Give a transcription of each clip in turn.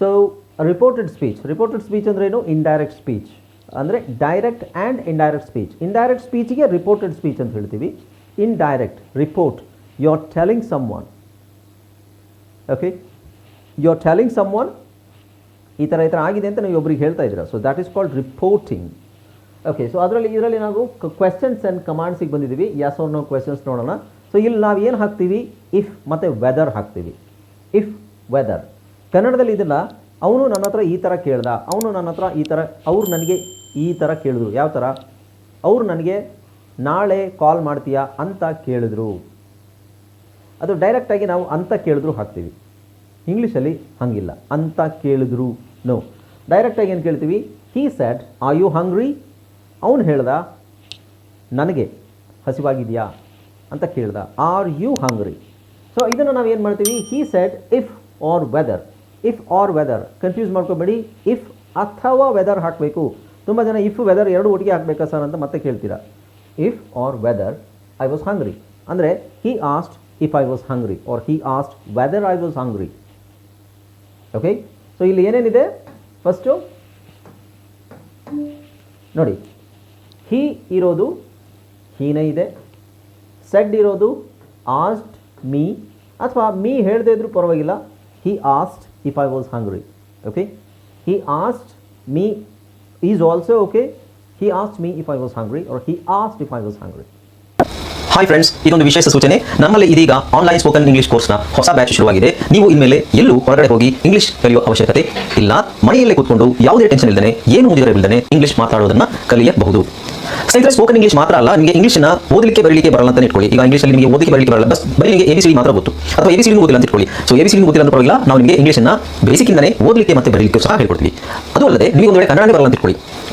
So reported speech reported speech ಅಂದರೆ ಏನು? Indirect speech ಅಂದರೆ direct and indirect speech indirect ಸ್ಪೀಚಿಗೆ reported speech ಅಂತ ಹೇಳ್ತೀವಿ. Indirect report you are telling someone okay you are telling someone ಈ ಥರ ಈ ಥರ ಆಗಿದೆ ಅಂತ ನೀವು ಒಬ್ರಿಗೆ ಹೇಳ್ತಾ ಇದ್ದೀರಾ. So that is called reporting okay so ಅದರಲ್ಲಿ, ಇದರಲ್ಲಿ ನಾವು ಕ್ವೆಶನ್ಸ್ ಆ್ಯಂಡ್ ಕಮಾಂಡ್ಸಿಗೆ ಬಂದಿದ್ದೀವಿ. ಯಾಸ್ ಅವ್ರ ನಾವು ಕ್ವೆಶನ್ಸ್ ನೋಡೋಣ. ಸೊ ಇಲ್ಲಿ ನಾವು ಏನು ಹಾಕ್ತೀವಿ? ಇಫ್ ಮತ್ತು ವೆದರ್ ಹಾಕ್ತೀವಿ. ಇಫ್ ವೆದರ್ ಕನ್ನಡದಲ್ಲಿ ಇದಿಲ್ಲ ಅವನು ನನ್ನ ಹತ್ರ ಈ ಥರ ಕೇಳ್ದ, ಅವನು ನನ್ನ ಹತ್ರ ಈ ಥರ ಅವ್ರು ನನಗೆ ಈ ಥರ ಕೇಳಿದ್ರು. ಯಾವ ಥರ ಅವ್ರು ನನಗೆ ನಾಳೆ ಕಾಲ್ ಮಾಡ್ತೀಯಾ ಅಂತ ಕೇಳಿದ್ರು. ಅದು ಡೈರೆಕ್ಟಾಗಿ ನಾವು ಅಂತ ಕೇಳಿದ್ರು ಹಾಕ್ತೀವಿ. ಇಂಗ್ಲೀಷಲ್ಲಿ ಹಂಗಿಲ್ಲ. ಅಂತ ಕೇಳಿದ್ರು. ನೋ ಡೈರೆಕ್ಟಾಗಿ ಏನು ಕೇಳ್ತೀವಿ? He said are you hungry ಅವನು ಹೇಳ್ದ, ನನಗೆ ಹಸಿವಾಗಿದೆಯಾ? ಅಂತ ಕೇಳ್ದ ಆರ್ ಯು ಹಂಗ್ರಿ ಸೊ ಇದನ್ನು ನಾವು ಏನು ಮಾಡ್ತೀವಿ? He said if or whether if or whether confuse ಮಾಡ್ಕೋಬೇಡಿ. ಇಫ್ ಅಥವಾ ವೆದರ್ ಹಾಕಬೇಕು. ತುಂಬ ಜನ ಇಫ್ ವೆದರ್ ಎರಡು ಒಟ್ಟಿಗೆ ಹಾಕಬೇಕಾ ಸರ್ ಅಂತ ಮತ್ತೆ ಕೇಳ್ತೀರಾ? If or whether I was hungry ಅಂದರೆ he asked if I was hungry or he asked whether I was hungry okay so ಇಲ್ಲಿ ಏನೇನಿದೆ? ಫಸ್ಟು ನೋಡಿ. ಹಿ ಇರೋದು ಹೀನೇ ಇದೆ. ಸೆಡ್ ಇರೋದು ಆಸ್ಟ್ ಮೀ ಅಥವಾ ಮೀ ಹೇಳದೇ ಇದ್ರೂ ಪರವಾಗಿಲ್ಲ. He asked if I was hungry. Okay. He asked me, He's also okay. He asked me if I was hungry, or he asked if I was hungry. Hi friends ಇದೊಂದು ವಿಶೇಷ ಸೂಚನೆ. ನಮ್ಮಲ್ಲಿ ಇದೀಗ online spoken English ಕೋರ್ಸ್ನ ಹೊಸ batch ಶುರುವಾಗಿದೆ. ನೀವು ಇನ್ಮೇಲೆ ಎಲ್ಲೂ ಹೊರಗಡೆ ಹೋಗಿ ಇಂಗ್ಲಿಷ್ ಕಲಿಯುವ ಅವಶ್ಯಕತೆ ಇಲ್ಲ. ಮನೆಯಲ್ಲೇ ಕೂತ್ಕೊಂಡು ಯಾವುದೇ ಟೆನ್ಷನ್ ಇಲ್ಲದೆ ಏನು ಮುಗಿದರೆ ಇಲ್ಲದೆ ಇಂಗ್ಲಿಷ್ ಮಾತಾಡೋದನ್ನ ಕಲಿಯಬಹುದು. ಸ್ನೇಹಿತರೆ ಸ್ಪೋಕನ್ ಇಂಗ್ಲಿಷ್ ಮಾತ್ರ ಅಲ್ಲ, ನಿಮಗೆ ಇಂಗ್ಲಿಷ್ನ ಓದಲಿಕ್ಕೆ ಬರಲಿಕ್ಕೆ ಬರಲ್ಲ ಅಂತ ಇಟ್ಕೊಳ್ಳಿ. ಈಗ ಇಂಗ್ಲಿಷ್ ನಿಮಗೆ ಓದಲಿಕ್ಕೆ ಬರಲಿಕ್ಕೆ ಬರಲ್ಲ. ಬಸ್ ಬರೀ ನಿಮಗೆ ಎ ಬಿ ಸಿ ಮಾತ್ರ ಗೊತ್ತು. ಅಥವಾ ಎ ಬಿ ಸಿ ಓದಿಲ್ಲ ಅಂತ ಇಟ್ಕೊಳ್ಳಿ. ಸೊ ಎ ಬಿ ಸಿ ಓದಿಲ್ಲ ಅಂತ ಪರವಾಗಿಲ್ಲ. ನಾವು ನಿಮಗೆ ಇಂಗ್ಲಿಷ್ನ ಬೇಸಿಕ್ಕಿಂದನೇ ಓದಲಿಕ್ಕೆ ಮತ್ತೆ ಬರಲಿಕ್ಕೆ ಸಹ ಹೇಳ್ಕೊಡ್ತೀವಿ. ಅದು ಅಲ್ಲದೆ ನೀವು ಒಂದು ವೇಳೆ ಕನ್ನಡನೇ ಬರಲ್ಲ ಅಂತ ಇಟ್ಕೊಳ್ಳಿ.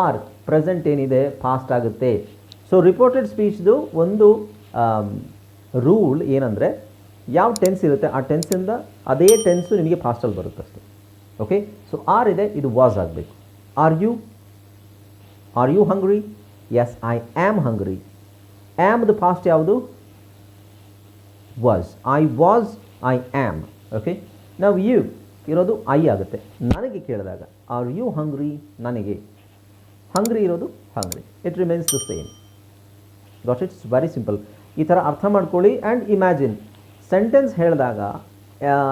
ಆರ್ ಪ್ರೆಸೆಂಟ್ ಏನಿದೆ ಫಾಸ್ಟ್ ಆಗುತ್ತೆ. ಸೊ ರಿಪೋರ್ಟೆಡ್ ಸ್ಪೀಚ್ದು ಒಂದು ರೂಲ್ ಏನಂದರೆ ಯಾವ ಟೆನ್ಸ್ ಇರುತ್ತೆ, ಆ ಟೆನ್ಸಿಂದ ಅದೇ ಟೆನ್ಸು ನಿಮಗೆ ಫಾಸ್ಟಲ್ಲಿ ಬರುತ್ತೆ ಅಷ್ಟೇ. ಓಕೆ ಸೊ ಆರ್ ಇದೆ, ಇದು ವಾಸ್ ಆಗಬೇಕು. Are you are you hungry yes I am hungry ಆಮ್ದು past ಯಾವುದು? Was I was I am okay ನಾವು ಯು ಇರೋದು ಐ ಆಗುತ್ತೆ. ನನಗೆ ಕೇಳಿದಾಗ ಆರ್ ಯು ಹಂಗ್ರಿ ನನಗೆ. ಹಂಗ್ರಿ ಇರೋದು hungry it remains the same got it's very simple ಈ ಥರ ಅರ್ಥ ಮಾಡ್ಕೊಳ್ಳಿ ಆ್ಯಂಡ್ ಇಮ್ಯಾಜಿನ್ ಸೆಂಟೆನ್ಸ್ ಹೇಳಿದಾಗ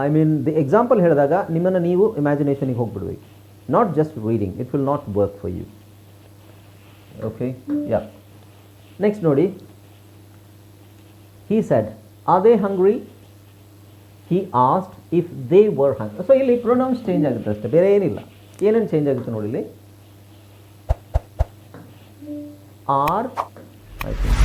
ಐ ಮೀನ್ ದಿ ಎಕ್ಸಾಂಪಲ್ ಹೇಳಿದಾಗ ನಿಮ್ಮನ್ನು ನೀವು ಇಮ್ಯಾಜಿನೇಷನಿಗೆ ಹೋಗ್ಬಿಡ್ಬೇಕು. Not just reading it will not work for you okay yeah next ನೋಡಿ. He said are they hungry he asked if they were hungry so ಇಲ್ಲಿ pronouns change ಆಗುತ್ತೆ ಅಷ್ಟೇ. ಬೇರೆ ಏನಿಲ್ಲ. ಏನೇನು ಚೇಂಜ್ ಆಗುತ್ತೆ ನೋಡಿ ಇಲ್ಲಿ? Or I think.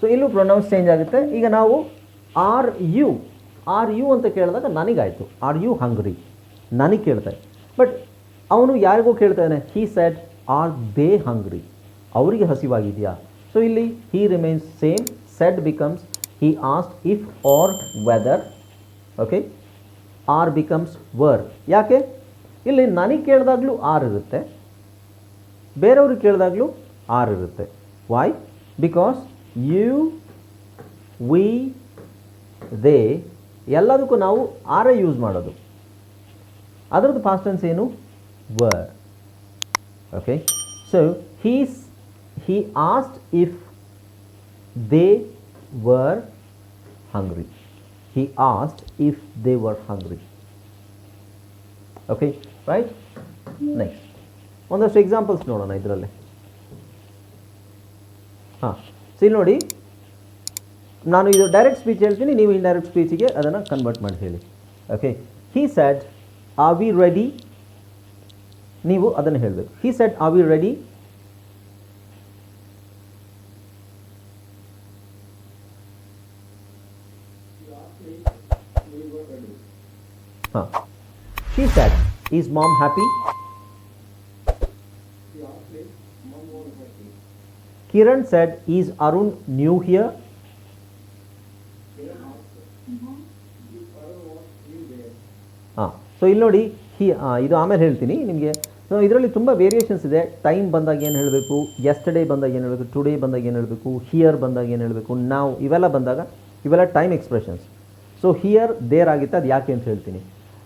ಸೊ ಇಲ್ಲೂ ಪ್ರೊನೌನ್ಸ್ ಚೇಂಜ್ ಆಗುತ್ತೆ. ಈಗ ನಾವು ಆರ್ ಯು ಆರ್ ಯು ಅಂತ ಕೇಳಿದಾಗ ನನಗಾಯಿತು. ಆರ್ ಯು ಹಂಗ್ರಿ ನನಗೆ ಕೇಳ್ತಾ ಬಟ್ ಅವನು ಯಾರಿಗೂ ಕೇಳ್ತಾನೆ he said are they hungry ಅವರಿಗೆ ಹಸಿವಾಗಿದೆಯಾ? ಸೊ ಇಲ್ಲಿ he remains same said becomes he asked if are whether okay are becomes were ಯಾಕೆ? ಇಲ್ಲಿ ನನಗೆ ಕೇಳಿದಾಗಲೂ ಆರ್ ಇರುತ್ತೆ ಬೇರೆಯವ್ರಿಗೆ ಕೇಳಿದಾಗಲೂ ಆರ್ ಇರುತ್ತೆ. Why because you we they ಎಲ್ಲದಕ್ಕೂ ನಾವು ಆರೇ ಯೂಸ್ ಮಾಡೋದು. ಅದರದ್ದು ಫಾಸ್ಟ್ ಟೆನ್ಸ್ ಏನು? Were okay so he's he asked if they were hungry he asked if they were hungry okay right next ಒಂದಷ್ಟು ಎಕ್ಸಾಂಪಲ್ಸ್ ನೋಡೋಣ ಇದರಲ್ಲಿ. ಹಾಂ ಸಿ ಇಲ್ಲಿ ನೋಡಿ, ನಾನು ಇದು ಡೈರೆಕ್ಟ್ ಸ್ಪೀಚ್ ಹೇಳ್ತೀನಿ, ನೀವು ಇಂಡೈರೆಕ್ಟ್ ಸ್ಪೀಚಿಗೆ ಅದನ್ನು ಕನ್ವರ್ಟ್ ಮಾಡಿ ಹೇಳಿ. Okay he said are we ready ನೀವು ಅದನ್ನು ಹೇಳಬೇಕು. He said are we ready ಹಾಂ. She said is mom happy Kiran said, is Arun new here ಹಾಂ ಸೊ ಇಲ್ಲಿ ನೋಡಿ ಹಿ ಇದು ಆಮೇಲೆ ಹೇಳ್ತೀನಿ ನಿಮಗೆ. ಸೊ ಇದರಲ್ಲಿ ತುಂಬ ವೇರಿಯೇಷನ್ಸ್ ಇದೆ. ಟೈಮ್ ಬಂದಾಗ ಏನು ಹೇಳಬೇಕು? ಎಸ್ಟರ್ಡೇ ಬಂದಾಗ ಏನು ಹೇಳಬೇಕು? ಟುಡೇ ಬಂದಾಗ ಏನು ಹೇಳಬೇಕು? ಹಿಯರ್ ಬಂದಾಗ ಏನು ಹೇಳಬೇಕು? ನಾವು ಇವೆಲ್ಲ ಬಂದಾಗ ಇವೆಲ್ಲ time expressions so here there ಆಗಿತ್ತು. ಅದು ಯಾಕೆ ಅಂತ ಹೇಳ್ತೀನಿ.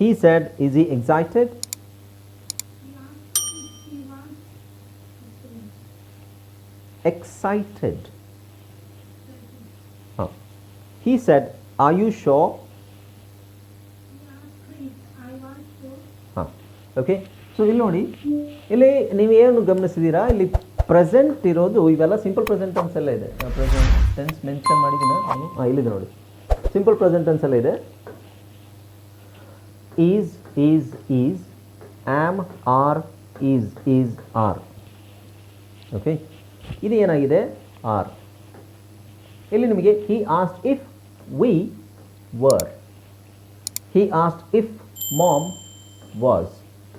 He said, Is he excited? Excited. Huh. He said, Are you sure? Okay so ಇಲ್ಲಿ ನೋಡಿ. ಇಲ್ಲಿ ನೀವು ಏನು ಗಮನಿಸಿದ್ದೀರಾ ಇಲ್ಲಿ ಪ್ರೆಸೆಂಟ್ ಇರೋದು ಇವೆಲ್ಲ ಸಿಂಪಲ್ ಪ್ರೆಸೆಂಟ್ ಟೆನ್ಸ್ ಎಲ್ಲ ಇದೆ. ಪ್ರೆಸೆಂಟ್ ಟೆನ್ಸ್ ಮೆನ್ಷನ್ ಮಾಡಿದ್ದೀನಿ ಇಲ್ಲಿದೆ ನೋಡಿ. ಸಿಂಪಲ್ ಪ್ರೆಸೆಂಟೆನ್ಸ್ ಎಲ್ಲ ಇದೆ. Is is is am are is is are okay ಇದು ಏನಾಗಿದೆ? ಆರ್ ಇಲ್ಲಿ ನಿಮಗೆ he asked if we were he asked if mom was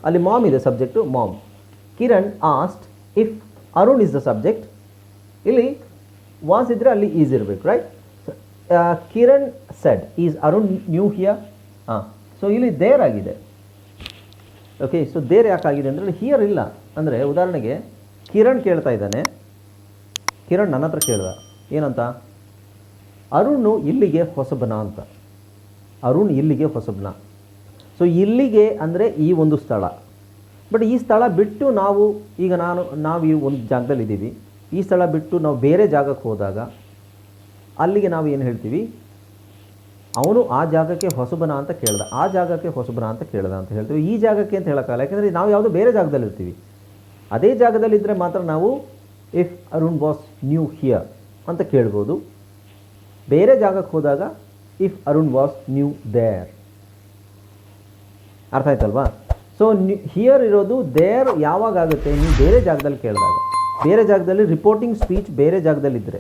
ಅಲ್ಲಿ ಮಾಮ್ ಇದೆ subject mom Kiran asked if Arun is the subject ಇಲ್ಲಿ was ಇದ್ದರೆ ಅಲ್ಲಿ is ಇರಬೇಕು right Kiran said is Arun new here ಹಾಂ ಸೊ ಇಲ್ಲಿ ದೇರ್ ಆಗಿದೆ. Okay so there ಯಾಕಾಗಿದೆ ಅಂದರೆ ಹಿಯರ್ ಇಲ್ಲ. ಅಂದರೆ, ಉದಾಹರಣೆಗೆ, ಕಿರಣ್ ಕೇಳ್ತಾ ಇದ್ದಾನೆ. ಕಿರಣ್ ನನ್ನ ಹತ್ರ ಕೇಳ್ದ. ಏನಂತ? ಅರುಣ್ ಇಲ್ಲಿಗೆ ಹೊಸಬನ ಅಂತ. ಅರುಣ್ ಇಲ್ಲಿಗೆ ಹೊಸಬನ. ಸೊ ಇಲ್ಲಿಗೆ ಅಂದರೆ ಈ ಒಂದು ಸ್ಥಳ. ಬಟ್ ಈ ಸ್ಥಳ ಬಿಟ್ಟು ನಾವು, ಈಗ ನಾನು, ನಾವು ಈ ಒಂದು ಜಾಗದಲ್ಲಿ ಇದ್ದೀವಿ ಈ ಸ್ಥಳ ಬಿಟ್ಟು ನಾವು ಬೇರೆ ಜಾಗಕ್ಕೆ ಹೋದಾಗ, ಅಲ್ಲಿಗೆ ನಾವು ಏನು ಹೇಳ್ತೀವಿ? ಅವನು ಆ ಜಾಗಕ್ಕೆ ಹೊಸಬನ ಅಂತ ಕೇಳ್ದ. ಆ ಜಾಗಕ್ಕೆ ಹೊಸಬನ ಅಂತ ಕೇಳ್ದ ಅಂತ ಹೇಳ್ತೀವಿ. ಈ ಜಾಗಕ್ಕೆ ಅಂತ ಹೇಳೋಕ್ಕಾಗಲ್ಲ. ಯಾಕೆಂದರೆ ನಾವು ಯಾವುದೋ ಬೇರೆ ಜಾಗದಲ್ಲಿ ಇರ್ತೀವಿ. ಅದೇ ಜಾಗದಲ್ಲಿದ್ದರೆ ಮಾತ್ರ ನಾವು if Arun was new here ಅಂತ ಕೇಳ್ಬೋದು. ಬೇರೆ ಜಾಗಕ್ಕೆ ಹೋದಾಗ if Arun was new there ಅರ್ಥ ಆಯ್ತಲ್ವಾ? ಸೊ ಹಿಯರ್ ಇರೋದು ದೇರ್ ಯಾವಾಗ ಆಗುತ್ತೆ? ನೀವು ಬೇರೆ ಜಾಗದಲ್ಲಿ ಕೇಳಿದಾಗ. ಬೇರೆ ಜಾಗದಲ್ಲಿ ರಿಪೋರ್ಟಿಂಗ್ ಸ್ಪೀಚ್ ಬೇರೆ ಜಾಗದಲ್ಲಿದ್ದರೆ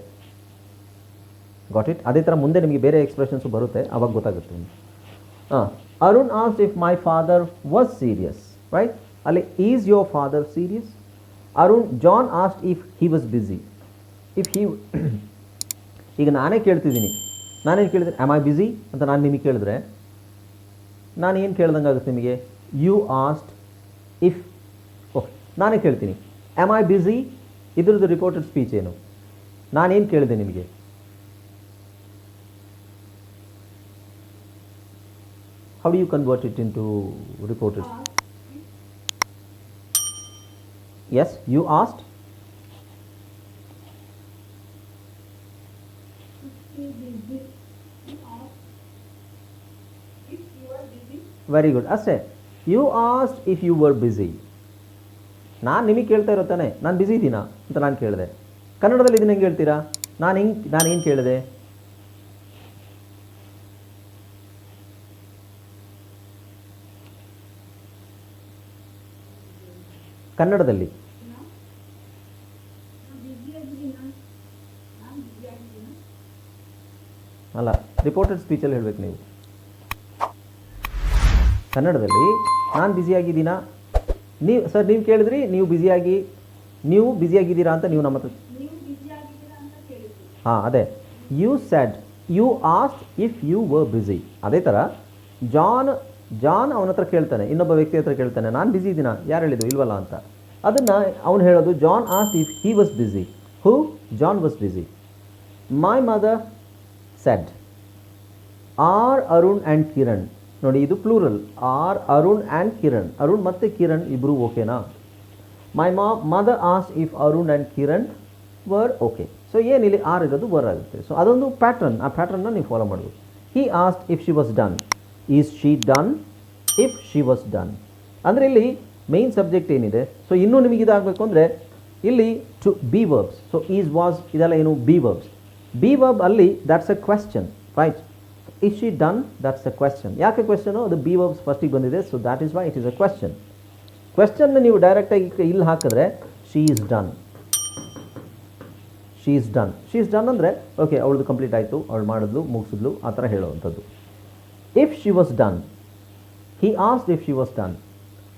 ಗಾಟ್ ಇಟ್ ಅದೇ ಥರ ಮುಂದೆ ನಿಮಗೆ ಬೇರೆ ಎಕ್ಸ್ಪ್ರೆಷನ್ಸು ಬರುತ್ತೆ, ಅವಾಗ ಗೊತ್ತಾಗುತ್ತೆ ಹಾಂ, Arun asked if my father was serious right ಅಲ್ಲಿ is your father serious Arun John asked if he was busy if he ಈಗ ನಾನೇ ಕೇಳ್ತಿದ್ದೀನಿ. ನಾನೇನು ಕೇಳಿದ್ರೆ ಆಮ್ ಐ ಬ್ಯುಸಿ ಅಂತ ನಾನು ನಿಮಗೆ ಕೇಳಿದ್ರೆ, ನಾನು ಏನು ಕೇಳ್ದಂಗೆ ಆಗುತ್ತೆ ನಿಮಗೆ? ಯು ಆಸ್ಟ್ ಇಫ್ ಓಕೆ ನಾನೇ ಕೇಳ್ತೀನಿ. ಆಮ್ ಐ ಬ್ಯುಸಿ ಇದ್ರದ್ದು ರಿಪೋರ್ಟೆಡ್ ಸ್ಪೀಚ್ ಏನು? ನಾನೇನು ಕೇಳಿದೆ ನಿಮಗೆ? How do you convert it into reported? Yes, asked if you busy. Very good ಅಷ್ಟೇ you asked if you were busy ನಾನು ನಿಮಗೆ ಕೇಳ್ತಾ ಇರೋ ತಾನೆ. ನಾನು ಬ್ಯುಸಿ ಇದ್ದೀನಾ ಅಂತ ನಾನು ಕೇಳಿದೆ. ಕನ್ನಡದಲ್ಲಿ ಇದನ್ನ ಹೆಂಗೆ ಹೇಳ್ತೀರಾ? ನಾನು ಹಿಂಗೆ ನಾನು ಏನು ಕೇಳಿದೆ? ಕನ್ನಡದಲ್ಲಿ? ಅಲ್ಲ ರಿಪೋರ್ಟೆಡ್ ಸ್ಪೀಚಲ್ಲಿ ಹೇಳಬೇಕು ನೀವು ಕನ್ನಡದಲ್ಲಿ, ನಾನು ಬ್ಯುಸಿಯಾಗಿದ್ದೀನಾ ನೀವು, ಸರ್, ನೀವು ಕೇಳಿದ್ರಿ, ನೀವು ಬ್ಯುಸಿಯಾಗಿ, ನೀವು ಬ್ಯುಸಿಯಾಗಿದ್ದೀರಾ ಅಂತ ನೀವು ನಮ್ಮ ಹತ್ರ. ಹಾಂ, ಅದೇ you said you asked if you were busy ಅದೇ ಥರ ಜಾನ್ ಜಾನ್ ಅವನ ಹತ್ರ ಕೇಳ್ತಾನೆ, ಇನ್ನೊಬ್ಬ ವ್ಯಕ್ತಿ ಹತ್ರ ಕೇಳ್ತಾನೆ, ನಾನು ಬ್ಯುಸಿ ಇದ್ದೀನಾ ಯಾರು ಹೇಳಿದ್ದು? ಇಲ್ವಲ್ಲ ಅಂತ. ಅದನ್ನು ಅವನು ಹೇಳೋದು, John asked if he was busy who John was busy my mother said are Arun and Kiran ನೋಡಿ, ಇದು plural are Arun and Kiran Arun ಮತ್ತು ಕಿರಣ್ ಇಬ್ಬರು ಓಕೆನಾ my ma mother asked if Arun and Kiran were okay so ಏನಿಲ್ಲಿ are ಇರೋದು were ಆಗುತ್ತೆ. So ಅದೊಂದು pattern ಆ ಪ್ಯಾಟ್ರನ್ನ ನೀವು ಫಾಲೋ ಮಾಡಬೇಕು he asked if she was done is she done if she was done ಅಂದರೆ ಇಲ್ಲಿ ಮೇನ್ ಸಬ್ಜೆಕ್ಟ್ ಏನಿದೆ? ಸೊ ಇನ್ನೂ ನಿಮಗೆ ಇದಾಗಬೇಕು ಅಂದರೆ ಇಲ್ಲಿ to be verbs so is was ಇದೆಲ್ಲ ಏನು? ಬಿ ವರ್ಬ್ಸ್ ಬಿ ವರ್ಬ್ ಅಲ್ಲಿ that's a question right is she done that's a question ಯಾಕೆ ಕ್ವೆಶನು ಅದು ಬಿ ವರ್ಬ್ಸ್ ಫಸ್ಟಿಗೆ ಬಂದಿದೆ so that is why it is a question ಕ್ವೆಶ್ಚನ್ನ ನೀವು ಡೈರೆಕ್ಟಾಗಿ ಇಲ್ಲಿ ಹಾಕಿದ್ರೆ she is done she is done she is done ಅಂದರೆ ಓಕೆ ಅವಳದು ಕಂಪ್ಲೀಟ್ ಆಯಿತು, ಅವಳು ಮಾಡಿದ್ಲು, ಮುಗಿಸಿದ್ಲು, ಆ ಥರ ಹೇಳುವಂಥದ್ದು. If she was done he asked if she was done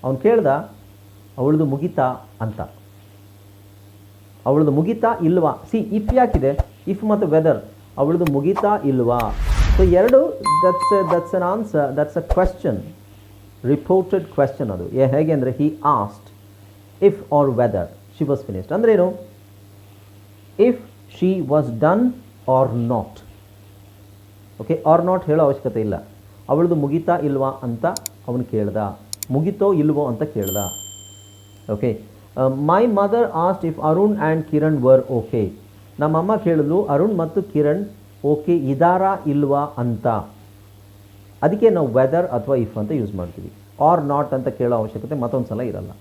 ಅವನು ಕೇಳ್ದ, ಅವಳದು ಮುಗಿತಾ ಅಂತ. ಅವಳದು ಮುಗಿತಾ ಇಲ್ವಾ? ಸಿ ಇಫ್ ಯಾಕಿದೆ? ಇಫ್ ಮತ್ತು ವೆದರ್ ಅವಳದು ಮುಗಿತಾ ಇಲ್ವಾ? ಸೊ ಎರಡು that's that's an answer that's a question reported question ಅದು. ಹೇಗೆ ಅಂದರೆ he asked if or whether she was finished ಅಂದ್ರೇನು? If she was done or not okay or not ಹೇಳೋ ಅವಶ್ಯಕತೆ ಇಲ್ಲ. ಅವಳದು ಮುಗಿತಾ ಇಲ್ವಾ ಅಂತ ಅವನು ಕೇಳ್ದ. ಮುಗಿತೋ ಇಲ್ವೋ ಅಂತ ಕೇಳ್ದ. Okay my mother asked if Arun and Kiran were okay ನಮ್ಮಮ್ಮ ಕೇಳಿದ್ಲು, ಅರುಣ್ ಮತ್ತು ಕಿರಣ್ ಓಕೆ ಇದಾರಾ ಇಲ್ವಾ ಅಂತ. ಅದಕ್ಕೆ ನಾವು ವೆದರ್ ಅಥವಾ ಇಫ್ ಅಂತ ಯೂಸ್ ಮಾಡ್ತೀವಿ. ಆರ್ ನಾಟ್ ಅಂತ ಕೇಳೋ ಅವಶ್ಯಕತೆ ಮತ್ತೊಂದು ಸಲ ಇರಲ್ಲ.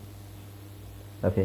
ಓಕೆ